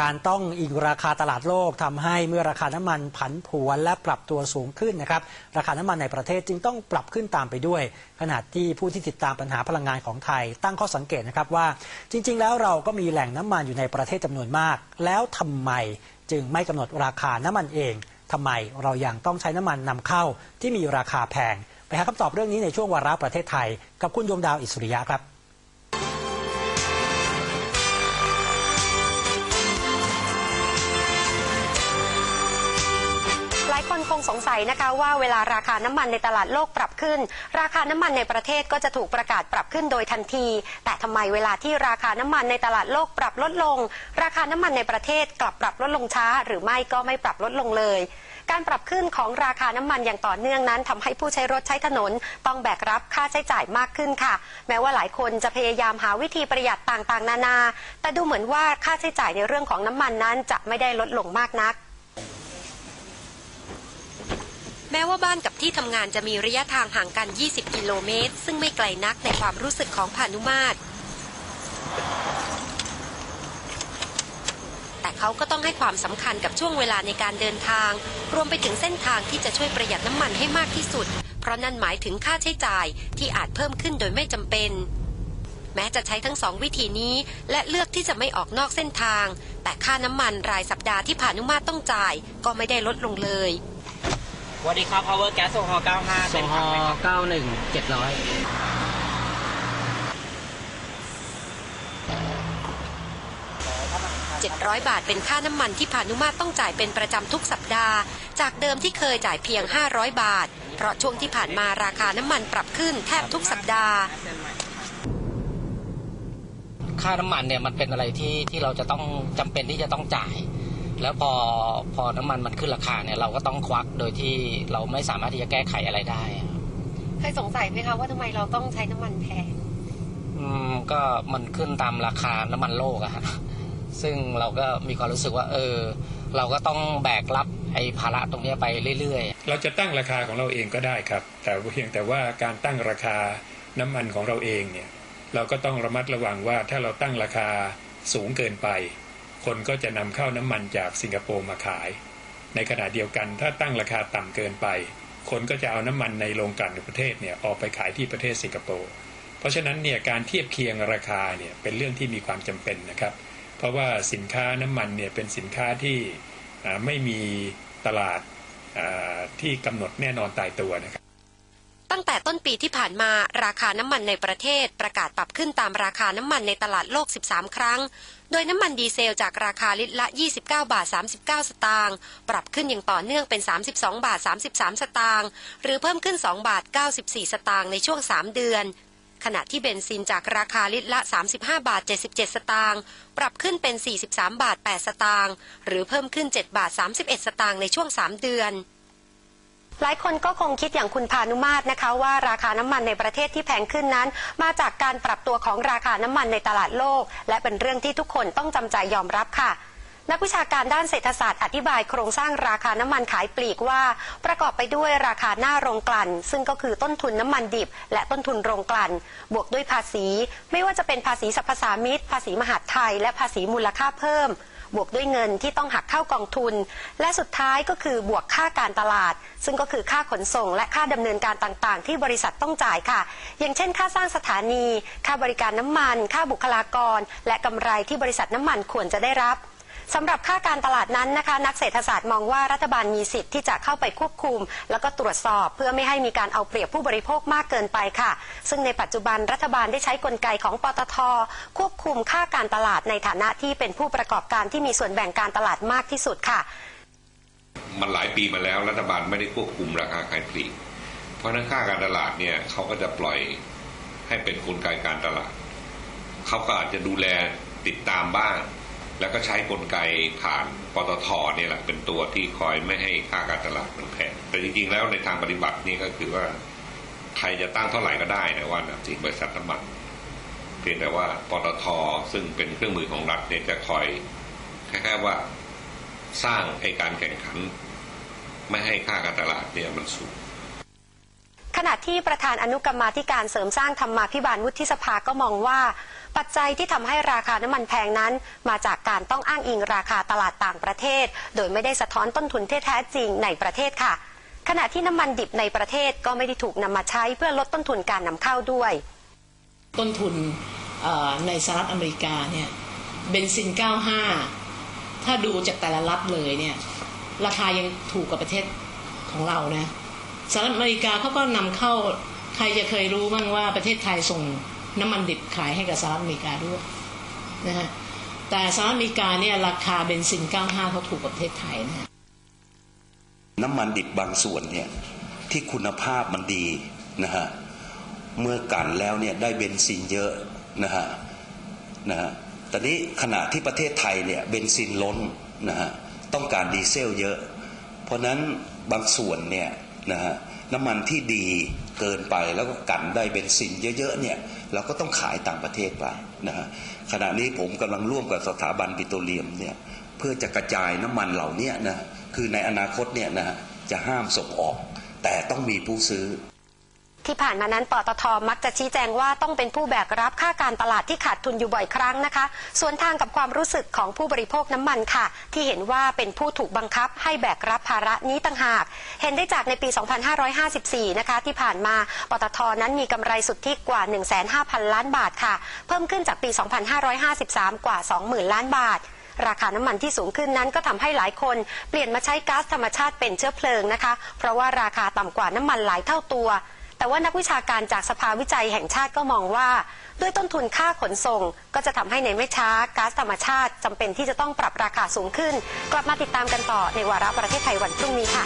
การต้องอิงราคาตลาดโลกทำให้เมื่อราคาน้ำมันผันผวนและปรับตัวสูงขึ้นนะครับราคาน้ำมันในประเทศจึงต้องปรับขึ้นตามไปด้วย ขณะที่ผู้ที่ติดตามปัญหาพลังงานของไทย ตั้งข้อสังเกตนะครับว่า จริง ๆ แล้วเราก็มีแหล่งน้ำมันอยู่ในประเทศจำนวนมาก แล้วทำไมจึงไม่กำหนดราคาน้ำมันเองทำไมเรายังต้องใช้น้ำมันนำเข้าที่มีราคาแพง ไปหาคำตอบเรื่องนี้ในช่วงวาระประเทศไทย กับคุณโยมดาวอิสริยะครับ งสงสัยนะคะว่าเวลาราคาน้ำมันในตลาดโลกปรับขึ้น ราคาน้ำมันในประเทศก็จะถูกประกาศปรับขึ้นโดยทันที แต่ทำไมเวลาที่ราคาน้ำมันในตลาดโลกปรับลดลง ราคาน้ำมันในประเทศกลับปรับลดลงช้า หรือไม่ก็ไม่ปรับลดลงเลย การปรับขึ้นของราคาน้ำมันอย่างต่อเนื่องนั้นทำให้ผู้ใช้รถใช้ถนน ต้องแบกรับค่าใช้จ่ายมากขึ้นค่ะ แม้ว่าหลายคนจะพยายามหาวิธีประหยัดต่างๆ นานา แต่ดูเหมือนว่าค่าใช้จ่ายในเรื่องของน้ำมันนั้นจะไม่ได้ลดลงมากนัก แม้ว่าบ้านกับที่ทำงานจะมีระยะทางห่างกัน 20 กิโลเมตร ซึ่งไม่ไกลนักในความรู้สึกของพานุมาตร แต่เขาก็ต้องให้ความสำคัญกับช่วงเวลาในการเดินทาง รวมไปถึงเส้นทางที่จะช่วยประหยัดน้ำมันให้มากที่สุด เพราะนั่นหมายถึงค่าใช้จ่ายที่อาจเพิ่มขึ้นโดยไม่จำเป็น แม้จะใช้ทั้งสองวิธีนี้ และเลือกที่จะไม่ออกนอกเส้นทาง แต่ค่าน้ำมันรายสัปดาห์ที่พานุมาตรต้องจ่าย ก็ไม่ได้ลดลงเลย วัสดีครับ Power Gas ส่งฮอ95ส่งฮอเต็มถังไหมครับ เก้าหนึ่งเจ็ดร้อย700 บาทเป็นค่าน้ำมันที่พานุมาตรต้องจ่ายเป็นประจำทุกสัปดาห์ จากเดิมที่เคยจ่ายเพียง 500 บาท เพราะช่วงที่ผ่านมาราคาน้ำมันปรับขึ้นแทบทุกสัปดาห์ ค่าน้ำมันเนี่ยมันเป็นอะไรที่ที่เราจะต้องจำเป็นที่จะต้องจ่าย แล้วพอพอน้ำมันมันขึ้นราคาเนี่ยเราก็ต้องควักโดยที่เราไม่สามารถที่จะแก้ไขอะไรได้อะเคยสงสัยไหมคะว่าทำไมเราต้องใช้น้ำมันแพงอืมก็มันขึ้นตามราคาน้ำมันโลกอะฮะซึ่งเราก็มีความรู้สึกว่า เออ เราก็ต้องแบกรับไอ้ภาระตรงเนี้ยไปเรื่อยๆ เราจะตั้งราคาของเราเองก็ได้ครับ แต่เพียงแต่ว่าการตั้งราคาน้ำมันของเราเองเนี่ย เราก็ต้องระมัดระวังว่าถ้าเราตั้งราคาสูงเกินไป คนก็จะนำเข้าน้ำมันจากสิงคโปร์มาขาย ในขณะเดียวกันถ้าตั้งราคาต่ำเกินไป คนก็จะเอาน้ำมันในโรงกลั่นในประเทศเนี่ยออกไปขายที่ประเทศสิงคโปร์เพราะฉะนั้นเนี่ยการเทียบเคียงราคาเนี่ยเป็นเรื่องที่มีความจำเป็นนะครับ เพราะว่าสินค้าน้ำมันเนี่ยเป็นสินค้าที่ไม่มีตลาดที่กำหนดแน่นอนตายตัวนะครับตั้งแต่ต้นปีที่ผ่านมาราคาน้ำมันในประเทศประกาศปรับขึ้นตามราคาน้ำมันในตลาดโลก 13 ครั้ง โดยน้ำมันดีเซลจากราคาลิตรละ 29 บาท 39 สตางค์ ปรับขึ้นอย่างต่อเนื่องเป็น 32 บาท 33 สตางค์ หรือเพิ่มขึ้น 2 บาท 94 สตางค์ในช่วง 3 เดือน ขณะที่เบนซินจากราคาลิตรละ 35 บาท 77 สตางค์ ปรับขึ้นเป็น 43 บาท 8 สตางค์ หรือเพิ่มขึ้น 7 บาท 31 สตางค์ในช่วง 3 เดือน หลายคนก็คงคิดอย่างคุณพานุมาตรนะคะว่าราคาน้ำมันในประเทศที่แพงขึ้นนั้น มาจากการปรับตัวของราคาน้ำมันในตลาดโลก และเป็นเรื่องที่ทุกคนต้องจำใจยอมรับค่ะ นักวิชาการด้านเศรษฐศาสตร์อธิบายโครงสร้างราคาน้ำมันขายปลีกว่า ประกอบไปด้วยราคาหน้าโรงกลั่น ซึ่งก็คือต้นทุนน้ำมันดิบ และต้นทุนโรงกลั่น บวกด้วยภาษี ไม่ว่าจะเป็นภาษีสรรพสามิตภาษีมหาดไทย และภาษีมูลค่าเพิ่ม บวกด้วยเงินที่ต้องหักเข้ากองทุน และสุดท้ายก็คือบวกค่าการตลาด ซึ่งก็คือค่าขนส่ง และค่าดำเนินการต่างๆ ที่บริษัทต้องจ่ายค่ะ อย่างเช่น ค่าสร้างสถานี ค่าบริการน้ำมัน ค่าบุคลากร และกำไรที่บริษัทน้ำมันควรจะได้รับ สำหรับค่าการตลาดนั้นนะคะ นักเศรษฐศาสตร์มองว่ารัฐบาลมีสิทธิ์ที่จะเข้าไปควบคุม แล้วก็ตรวจสอบเพื่อไม่ให้มีการเอาเปรียบผู้บริโภคมากเกินไปค่ะ ซึ่งในปัจจุบันรัฐบาลได้ใช้กลไกของปตท ควบคุมค่าการตลาดในฐานะที่เป็นผู้ประกอบการที่มีส่วนแบ่งการตลาดมากที่สุดค่ะ มันหลายปีมาแล้วรัฐบาลไม่ได้ควบคุมราคาขายปลีกเพราะนั้นค่าการตลาดเนี่ยเขาก็จะปล่อยให้เป็นกลไกการตลาดเขาก็อาจจะดูแลติดตามบ้าง แล้วก็ใช้กลไกผ่านปตทเนี่ยแหละเป็นตัวที่คอยไม่ให้ค่าการตลาดมันแพงแต่จริงๆแล้วในทางปฏิบัตินี่ก็คือว่าใครจะตั้งเท่าไหร่ก็ได้นะว่านะจริงบริษัทน้ำมันเพียงแต่ว่าปตทซึ่งเป็นเครื่องมือของรัฐเนี่ยจะคอยคล้ายๆว่าสร้างไอการแข่งขัน ไม่ให้ค่าการตลาดเนี่ยมันสูงขณะที่ประธานอนุกรรมาธิการเสริมสร้างธรรมาภิบาลวุฒิสภาก็มองว่า ปัจจัยที่ทำให้ราคาน้ำมันแพงนั้น มาจากการต้องอ้างอิงราคาตลาดต่างประเทศ โดยไม่ได้สะท้อนต้นทุนทแท้จริงในประเทศค่ะ ขณะที่น้ำมันดิบในประเทศก็ไม่ได้ถูกนำมาใช้เพื่อลดต้นทุนการนำเข้าด้วย ต้นทุนในสหรัฐอเมริกาเนี่ยเบนซิน 95 ถ้าดูจากแต่ละรัฐเลยเนี่ยราคายังถูกกว่าประเทศของเรานะสหรัฐอเมริกาเขาก็นำเข้าใครจะเคยรู้บ้างว่าประเทศไทยส่ง น้ำมันดิบขายให้กับสหรัฐอเมริกาด้วยนะฮะแต่สหรัฐอเมริกาเนี่ยราคาเบนซิน 95 เขาถูกกว่าประเทศไทยนะฮะน้ำมันดิบบางส่วนเนี่ยที่คุณภาพมันดีนะฮะเมื่อกันแล้วเนี่ยได้เบนซินเยอะนะฮะนะฮะตอนนี้ขณะที่ประเทศไทยเนี่ยเบนซินล้นนะฮะต้องการดีเซลเยอะ เพราะนั้นบางส่วนเนี่ยนะฮะน้ำมันที่ดี เกินไปแล้วก็กันได้เบนซินเยอะๆเนี่ยเราก็ต้องขายต่างประเทศไปนะฮะขณะนี้ผมกำลังร่วมกับสถาบันปิโตรเลียมเนี่ยเพื่อจะกระจายน้ำมันเหล่านี้นะคือในอนาคตเนี่ยนะจะห้ามส่งออก แต่ต้องมีผู้ซื้อ ที่ผ่านมานั้นปตทมักจะชี้แจงว่าต้องเป็นผู้แบกรับค่าการตลาดที่ขาดทุนอยู่บ่อยครั้งนะคะ ส่วนทางกับความรู้สึกของผู้บริโภคน้ำมันค่ะ ที่เห็นว่าเป็นผู้ถูกบังคับให้แบกรับภาระนี้ต่างหาก เห็นได้จากในปี 2554 นะคะที่ผ่านมาปตทนั้นมีกำไรสุทธิกว่า 15,000 ล้านบาทค่ะ เพิ่มขึ้นจากปี 2553 กว่า 20,000 ล้านบาทราคาน้ำมันที่สูงขึ้นนั้นก็ทำให้หลายคน เปลี่ยนมาใช้ก๊าซธรรมชาติเป็นเชื้อเพลิงนะคะ เพราะว่าราคาต่ำกว่าน้ำมันหลายเท่าตัว แต่ว่านักวิชาการจากสภาวิจัยแห่งชาติก็มองว่า ด้วยต้นทุนค่าขนส่ง ก็จะทำให้ในไม่ช้าก๊าซธรรมชาติจำเป็นที่จะต้องปรับราคาสูงขึ้น กลับมาติดตามกันต่อในวาระประเทศไทยวันพรุ่งนี้ค่ะ